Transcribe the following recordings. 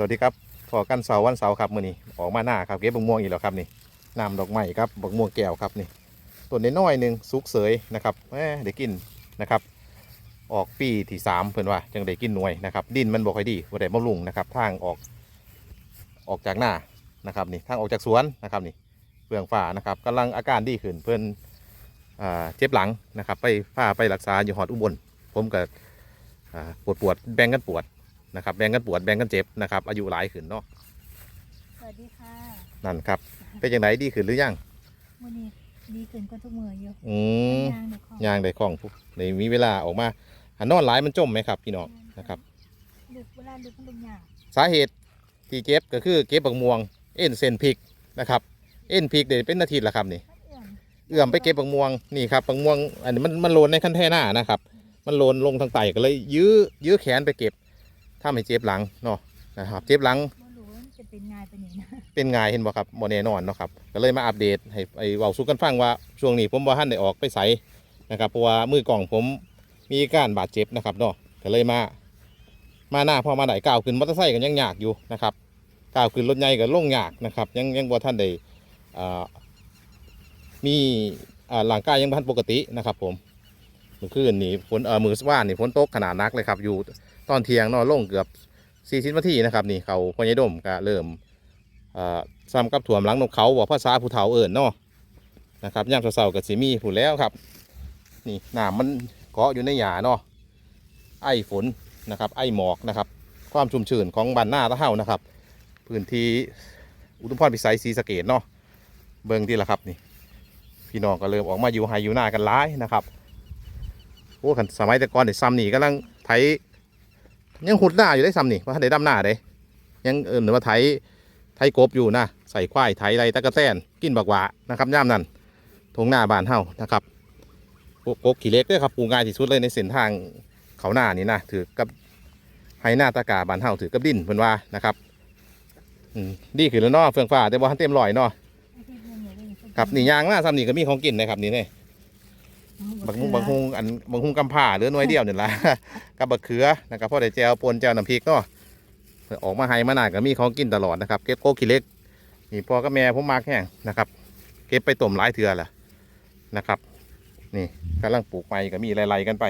สวัสดีครับพอกันเสาร์วันเสาร์ครับมื้อนี้ออกมาหน้าครับเก็บบักม่วงอีกแล้วครับนี่น้ำดอกไม้ครับบักม่วงแก้วครับนี่ต้นน้อยหนึ่งสุกเสยนะครับแหมได้กินนะครับ ออกปีที่สามเพิ่อนว่าจังได้กินหน่วยนะครับ ดินมันบ่ค่อยดีบ่าได้บำรุงนะครับ ทางออกออกจากหน้านะครับนี่ทางออกจากสวนนะครับนี่เปลืองฝ่านะครับกำลังอาการดีขึ้นเพิ่อ่าเจ็บหลังนะครับ ไปพาไปรักษาอยู่หอดอุบลผมก็อ่าปวดปวดแบ่งกันปวด นะครับแบ่งกันปวดแบ่งกันเจ็บนะครับอายุหลายขึ้นเนาะสวัสดีค่ะนั่นครับเป็นยังไงดีขึ้นหรือยังวันนี้ดีขึ้นกว่าทุกมืออยู่อืมยางเด็กของย่างได้คล่องปุ๊บในมีเวลาออกมาหันนอนหลายมันจมไหมครับพี่น้องนะครับดึกเวลาดึกมันดึกยากสาเหตุที่เจ็บก็คือเก็บบักม่วงเอ็นเซนพริกนะครับเอ็นพริกเดี๋ยวเป็นนาทีละครับนี่มันเอื่อมเอื้อมไปเก็บบักม่วงนี่ครับบักม่วงอันนี้มันมันโลนในคันแท่หน้านะครับ มันโลนลงทางไตก็เลยยื้อยื้อแขนไปเก็บ ถ้าไม่เจ็บหลังเนาะนะครับเจ็บหลังบ่รู้ว่ามันจะเป็นง่ายไปนี่นะเป็นไงเห็นบ่ครับโมแน่นอนเนาะครับก็เลยมาอัปเดตให้ไอ้เว้าสู่กันฟังว่าช่วงนี้ผมบ่ทันได้ออกไปไสนะครับเพราะว่ามือกล่องผมมีอาการบาดเจ็บนะครับเนาะก็เลยมามาหน้าพอมาได้ก้าวขึ้นมอเตอร์ไซค์ก็ยังยากอยู่นะครับก้าวขึ้นรถใหญ่ก็ลงยากนะครับ ยังยังบ่ทันได้อ่ามีอ่าร่างกายยังบ่ทันปกตินะครับ ผมเมื่อคืนนี้ฝนเอ่อมื้อว่านนี่ฝนตกขนาดหนักเลยครับอยู่ ตอนเที่ยงนาะลงเกือบ40นาทีนะครับนี่เขาพญายดมก็เริ่มอ่าซ้ำกับถ่วมหลังนกเขาบอกภาษาผู้เฒ่าเอิญเนาะนะครับย่ามเสาๆกับสีมีผู้นแล้วครับ นี่น้ำมันเกาะอยู่ในหญ้าเนาะไอ้ฝนนะครับไอ้หมอกนะครับ ความชุ่มชื้นของบ้านหน้าตะเฮานะครับ พื้นที่อุทุมพรพิสัยศรีสะเกดเนาะเบิ่งที่ละครับนี่ พี่น้องก็เริ่มออกมาอยู่ไฮอยู่หน้ากันหลายนะครับโอ้คันสมัยแต่ก่อนเด็ซ้ำนี่กำลังไถ ยังหุดหน้าอยู่ได้ซ้ำนี่ว่าได้ดำหน้าเด้ยังเอิ่มหรือว่าไถไทยกบอยู่นะใส่ควายไถไรตะกะแตนกินบักหวานะครับย่ามนั่นทงหน้าบานเฮานะครับกบขี่เล็กด้วยครับปลูกง่ายที่สุดเลยในเส้นทางเขาหน้านี่นะถือกับไฮหน้าตะกาบานเฮาถือกับดินเพิ่นว่านะครับอืดีขึ้นแล้วเนาะเฟืองฟ้าแต่บ่ทันเต็มรอยเนาะไอ้ที่เพิ่นเนี่ยได้ครับนี่ยางมาซ้ำนี่ก็มีของกินนะครับนี่เนี่ย บักฮุงบักฮุงอันบักฮุงกำผ่าเหลือหน่วยเดียวนี่ละกับบักเขือนะครับพ่อได้แจวปนแจวน้ำพริกเนาะออกมาให้มาหนาก็มีของกินตลอดนะครับ เก็บโกขี้เล็กนี่พ่อกับแม่ผมมากแห้งนะครับ เก็บไปต้มหลายเถื่อแหละนะครับ นี่กำลังปลูกใหม่ก็มีไล่ๆกันไป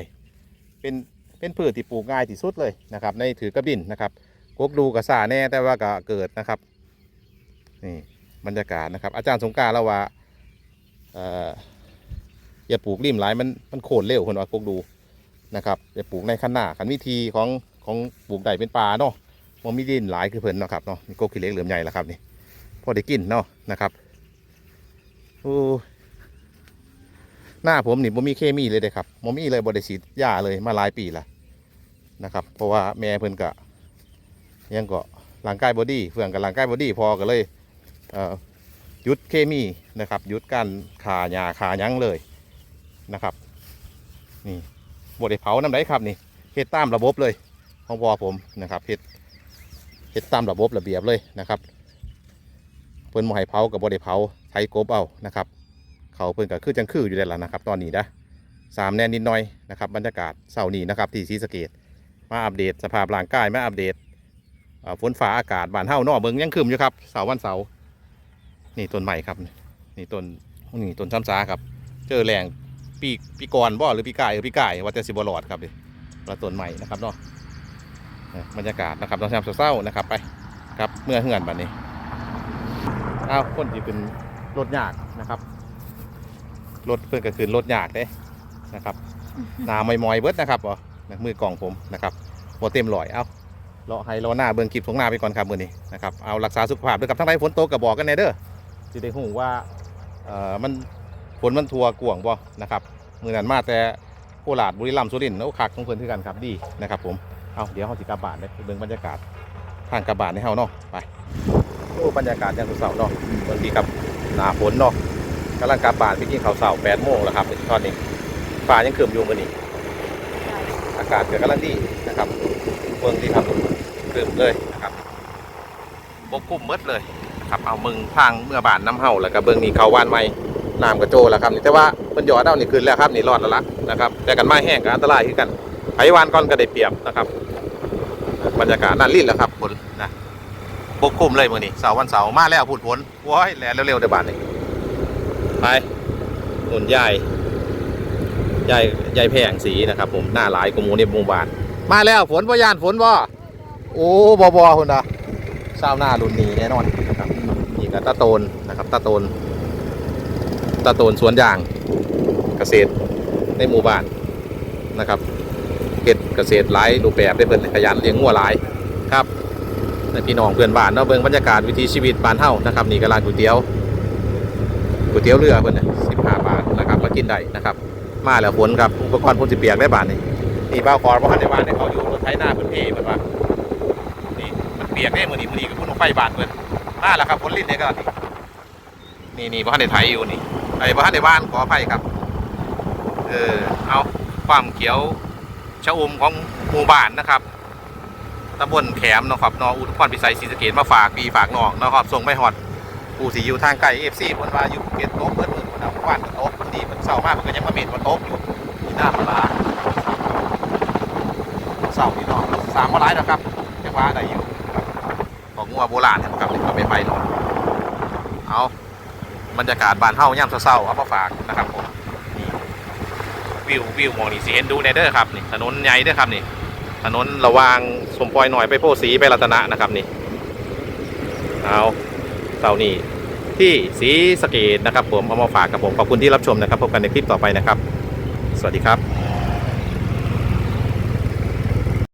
เป็นเป็นพืชที่ปลูกง่ายที่สุดเลยนะครับ ในถือกระบินนะครับกกดูกระสาแน่แต่ว่าก็เกิดนะครับนี่บรรยากาศนะครับ อาจารย์สงการแล้วว่าเอย่าปลูกริมหลายมันมันโค่นเร็วคนว่ากกดูนะครับอย่าปลูกในขั้นหน้าขันวิธีของของปลูกใดเป็นป่าเนาะมันมีดินหลายคือเพิ่นนะครับเนาะนี่กกขี้เล็กเหลือมใหญ่แล้วครับนี่พอได้กินเนาะนะครับโอ้หน้าผมนี่บ่มีเคมีเลยเด้ครับบ่มีเลยบ่ได้ฉีดยาเลยมาหลายปีละนะครับ เพราะว่าแม่เพิ่นก็ยังก็ร่างกายบอดี้เฟื่องกับร่างกายบอดี้พอก็เลยเอ่อยุดเคมีนะครับยุดการขาหญ้าขายังเลย นะครับ นี่บ่ได้เผาน้ำไดครับนี่เฮ็ดตามระบบเลยของพ่อผมนะครับเฮ็ดเฮ็ดตามระบบระเบียบเลยนะครับเพิ่นบ่ให้เผากับบ่ได้เผาไถกบเอานะครับ เขาเพิ่นก็คือจังคืออยู่ได้แล้วนะครับ ตอนนี้นะสามแนนนิดหน่อยนะครับบรรยากาศเสาร์นี้นะครับที่ศรีสะเกดมาอัปเดตสภาพร่างกายมาอัปเดตฝนฟ้าอากาศบ้านเฮานอเบิงยังครึมอยู่ครับเสาร์วันเสาร์นี่ต้นใหม่ครับ นี่ต้นนี่ต้นช้ำซาครับ เจอแรง ปีปีก่อนบ่หรือปีกายเออปีกายว่าแต่สิบ่รอดครับดิว่าต้นใหม่นะครับเนาะเอ่อบรรยากาศนะครับตอนเช้าเศร้าๆนะครับไปครับเมื่อเฮือนบัดนี้อ้าคนที่เป็นรถยากนะครับรถเพื่อนก็คือรถยากเด้นะครับนาไม่มอยๆเบิดนะครับบ่นะมือกล่องผมนะครับบ่เต็มร้อยเอาเลาะให้เลาะหน้าเบิ่งคลิปของหน้าไปก่อนครับมือนี้นะครับเอารักษาสุขภาพด้วยครับทั้งไรฝนตกก็บอกกันแน่เด้อสิได้ฮู้ว่าเอ่อมัน ฝนมันทัวกวงบ่นะครับมือนั้นมาแต่โคราชบุรีรัมย์สุรินทร์โอ้คักของเพิ่อนคือกันครับดีนะครับผมเอาเดี๋ยวเฮาสิกลับบ้านเด้อไปเบิ่งบรรยากาศทางกลับบ้านให้เฮาเนาะไปโอ้บรรยากาศยังเสาๆเนาะบางทีครับหนาฝนเนาะกำลังกลับบ้านไปกินข้าวเสาแปดโมงแล้วครับในตอนนี้ฟ้ายังคืมอยู่มือนี้อากาศเก็กำลังดีนะครับเมืองที่ครับคืมเลยนะครับบกกุ้มหมดเลยครับเอามึงทางเมื่อบานน้ำเห่าแล้วก็เบิ้งนี่เขาวานไม้ น้ำกระโจแล้วครับนี่แต่ว่ามันหยอดเอานี่ขึ้นแล้วครับนี่รอดแล้วละนะครับแต่กันไม้แห้งก็อันตรายขึ้นกันไผวานก้อนก็ได้เปรียบนะครับ บรรยากาศน่าลิ้นแล้วครับคนนะปกคลุมเลยมื้อนี้เสาร์วันเสาร์มาแล้วพูดผลว้ยแล่นเร็วๆเดี๋ยวบาดนี้ไปหนุนใหญ่ใหญ่ใหญ่แพงสีนะครับ ผมหน้าหลายกมูในหมู่บ้าน มาแล้วฝนบ่ยานฝนบ่โอ้บ่บ่พุ่นน่ะชาวนารุ่นนี้แน่นอนนะครับนี่ก็ตาโตนนะครับตาโตน ตาโตนสวนยางเกษตรในหมู่บ้านนะครับเฮ็ดเกษตรหลายรูปแบบได้เพิ่นขยันเลี้ยงงัวหลายครับในพี่น้องเพื่อนบ้านเนาะเบิ่งบรรยากาศวิถีชีวิตบ้านเฮานะครับนี่ก็ร้านก๋วยเตี๋ยวก๋วยเตี๋ยวเรือเพิ่นน่ะ15บาทนะครับมากินได้นะครับ มาแล้วฝนครับอุปกรณ์พ่นสิเปียกได้บาทนี่นี่บ้าคอร์บ่ทันได้บ้านให้เขาอยู่รถไถนาเพิ่นเทเพิ่นว่านี่มันเปียกได้มื้อนี้มื้อนี้ก็พุ่นไฟบาดเพิ่นมาแล้วครับฝนลิ้นเนี่ยก็นี่นี่บ่ทันได้ไถอยู่นี่ ไอ้บ่ทันได้บ้านขออภัยครับ เออเอาความเขียวชะอมของหมู่บ้านนะครับตำบลแขมนะครับนออุทุพรพิสัยศรีสะเกษมาฝากพี่ฝากน้องนะครับส่งไปฮอดผู้สิอยู่ทางไกล FC เพิ่นว่าอยู่เก็ตตกเพิ่นเพิ่นเพิ่นเอาบ้านก็ตกเพิ่นดีเพิ่นเศร้ามากเพิ่นก็ยังมาเม็ดมาตกอยู่ที่หน้าปลาเศร้าพี่น้องสามบ่หลายดอกครับยังว่าได้อยู่ของงัวโบราณนี่ยครับนี่ก็ไม่ไปเนาะเอา บรรยากาศบานเฮาย่ำเศร้าๆเอามาฝากนะครับผมวิววิวมองนี่สิเห็นดูในเด้อครับนี่ถนนใหญ่เด้อครับนี่ถนนระวางสมปอยหน่อยไปโพสีไปรัตนะนะครับนี่เอาเสานี้ที่สีสเกตนะครับผมเอามาฝากกับผมขอบคุณที่รับชมนะครับพบกันในคลิปต่อไปนะครับ สวัสดีครับ